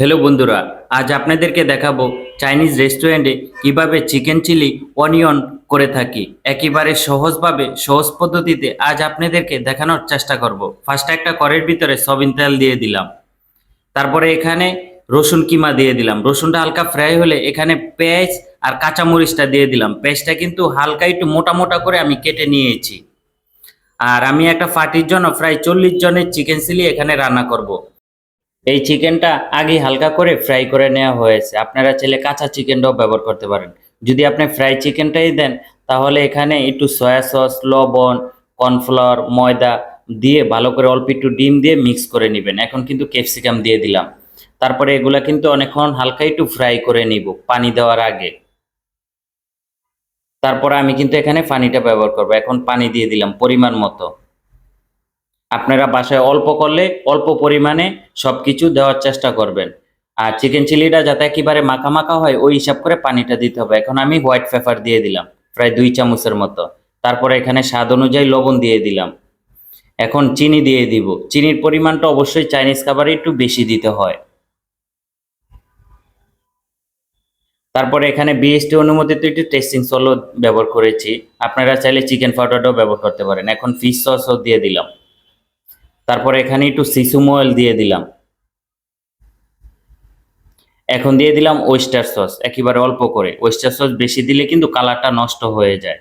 Hello বন্ধুরা, আজ আপনাদেরকে দেখাবো চাইনিজ রেস্টুরেন্টে কীভাবে চিকেন চিলি, অনিয়ন করে থাকি। একেবারে সহজভাবে, সহজ পদ্ধতিতে আজ আপনাদেরকে দেখানোর চেষ্টা করব। ফার্স্ট একটা কড়ের ভিতরে সবিন তেল দিয়ে দিলাম। তারপরে এখানে রসুন কিমা দিয়ে দিলাম। রসুনটা হালকা ফ্রাই হলে এখানে পেঁয়াজ আর কাঁচামরিচটা দিয়ে দিলাম। পেঁয়াজটা কিন্তু হালকা একটু মোটা মোটা করে আমি কেটে নিয়েছি। আর আমি একটা পার্টির জন্য প্রায় চল্লিশ জনের চিকেন চিলি এখানে রান্না করব। এই চিকেনটা আগে হালকা করে ফ্রাই করে নেওয়া হয়েছে। আপনারা চাইলে কাঁচা চিকেনটাও ব্যবহার করতে পারেন। যদি আপনি ফ্রাই চিকেনটাই দেন, তাহলে এখানে একটু সয়া সস, লবণ, কর্নফ্লাওয়ার, ময়দা দিয়ে ভালো করে অল্প একটু ডিম দিয়ে মিক্স করে নেবেন। এখন কিন্তু ক্যাপসিকাম দিয়ে দিলাম। তারপরে এগুলা কিন্তু অনেকক্ষণ হালকা একটু ফ্রাই করে নিব পানি দেওয়ার আগে। তারপরে আমি কিন্তু এখানে পানিটা ব্যবহার করব। এখন পানি দিয়ে দিলাম পরিমাণ মতো। আপনারা বাসায় অল্প করলে অল্প পরিমাণে সব কিছু দেওয়ার চেষ্টা করবেন। আর চিকেন চিলিটা যাতে একেবারে মাখা মাখা হয়, ওই হিসাব করে পানিটা দিতে হবে। এখন আমি হোয়াইট পেপার দিয়ে দিলাম, প্রায় দুই চামচের মতো। তারপরে এখানে স্বাদ অনুযায়ী লবণ দিয়ে দিলাম। এখন চিনি দিয়ে দিব। চিনির পরিমাণটা অবশ্যই চাইনিজ খাবারে একটু বেশি দিতে হয়। তারপরে এখানে বিএসটি অনুমোদিত একটি টেস্টিং সলও ব্যবহার করেছি। আপনারা চাইলে চিকেন পাউডারটাও ব্যবহার করতে পারেন। এখন ফিশ সসও দিয়ে দিলাম। তারপরে এখানে একটু সিসুম অয়েল দিয়ে দিলাম। এখন দিয়ে দিলাম ওয়েস্টার সস একেবারে অল্প করে। ওয়েস্টার সস বেশি দিলে কিন্তু কালারটা নষ্ট হয়ে যায়।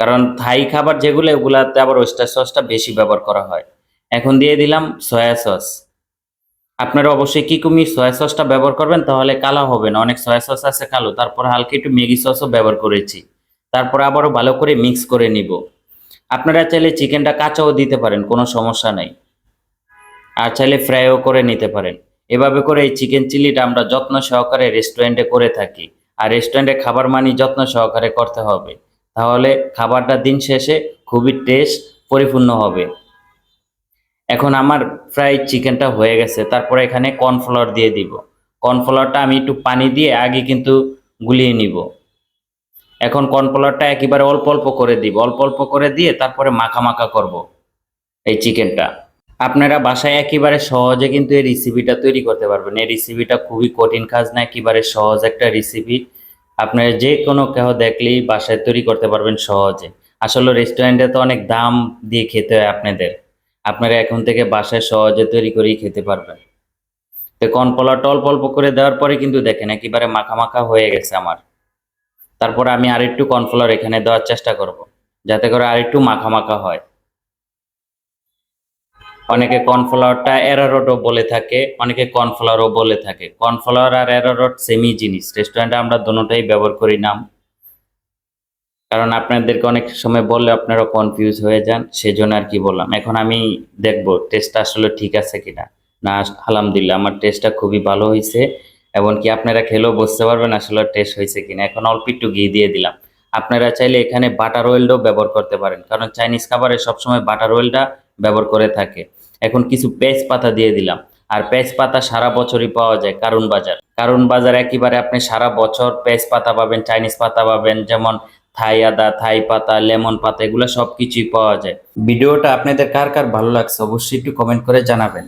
কারণ থাই খাবার যেগুলো ওগুলাতে আবার ওয়েস্টার সসটা বেশি ব্যবহার করা হয়। এখন দিয়ে দিলাম সয়া সস আপনারা অবশ্যই কি কুমি সয়া সসটা ব্যবহার করবেন, তাহলে কালো হবে না। অনেক সয়া সস আছে কালো। তারপর হালকা একটু ম্যাগি সসও ব্যবহার করেছি। তারপর আবারও ভালো করে মিক্স করে নিব। আপনারা চাইলে চিকেনটা কাঁচাও দিতে পারেন, কোনো সমস্যা নাই। আর চাইলে ফ্রাইও করে নিতে পারেন। এভাবে করে এই চিকেন চিলিটা আমরা যত্ন সহকারে রেস্টুরেন্টে করে থাকি। আর রেস্টুরেন্টে খাবার মানি যত্ন সহকারে করতে হবে। তাহলে খাবারটা দিন শেষে খুবই টেস্ট পরিপূর্ণ হবে। এখন আমার ফ্রাই চিকেনটা হয়ে গেছে, তারপরে এখানে কর্নফ্লাওয়ার দিয়ে দিব। কর্নফ্লাওয়ারটা আমি একটু পানি দিয়ে আগে কিন্তু গুলিয়ে নিব। এখন কর্নফ্লাওয়ারটা একেবারে অল্প অল্প করে দিব। অল্প অল্প করে দিয়ে তারপরে মাখা মাখা করব এই চিকেনটা। আপনারা বাসায় একেবারে সহজে কিন্তু এই রেসিপিটা তৈরি করতে পারবেন। এই রেসিপিটা খুবই কঠিন কাজ না, একেবারে সহজ একটা রেসিপি আপনারা যে কোনো কেহ দেখলেই বাসায় তৈরি করতে পারবেন সহজে। আসলে রেস্টুরেন্টে তো অনেক দাম দিয়ে খেতে হয় আপনাদের। আপনারা এখন থেকে বাসায় সহজে তৈরি করেই খেতে পারবেন। তো কর্নফ্লাওয়ারটা অল্প অল্প করে দেওয়ার পরে কিন্তু দেখেন একেবারে মাখা মাখা হয়ে গেছে আমার। তারপর আমি আরেকটু কর্নফ্লাওয়ার এখানে দেওয়ার চেষ্টা করব, যাতে করে আরেকটু মাখা মাখা হয়। অনেকে কর্নফ্লাওয়ারটা এরারোটও বলে থাকে, অনেকে কর্নফ্লাওয়ারও বলে থাকে। কর্নফ্লাওয়ার আর এরারোট সেমই জিনিস রেস্টুরেন্টে আমরা দুটোটাই ব্যবহার করি নাম। কারণ আপনাদেরকে অনেক সময় বললে আপনারা কনফিউজ হয়ে যান, সেজন্য আর কি বললাম। এখন আমি দেখব টেস্টটা আসলে ঠিক আছে কিনা। না, আলহামদুলিল্লাহ, আমার টেস্টটা খুবই ভালো হয়েছে এমনকি আপনারা খেলেও বুঝতে পারবেন আসলে টেস্ট হয়েছে কিনা। এখন অল্প একটু ঘি দিয়ে দিলাম। আপনারা চাইলে এখানে বাটার অয়েলটাও ব্যবহার করতে পারেন, কারণ চাইনিজ খাবারে সবসময় বাটার অয়েলটা ব্যবহার করে থাকে। এখন কিছু পেঁচ পাতা দিয়ে দিলাম। আর পেঁচ পাতা সারা বছরই পাওয়া যায় কারণ বাজার। কারণ বাজার একেবারে আপনি সারা বছর পেঁচ পাতা পাবেন চাইনিজ পাতা পাবেন, যেমন থাই আদা, থাই পাতা, লেমন পাতা, এগুলো সব কিছুই পাওয়া যায়। ভিডিওটা আপনাদের কার কার ভালো লাগছে অবশ্যই একটু কমেন্ট করে জানাবেন।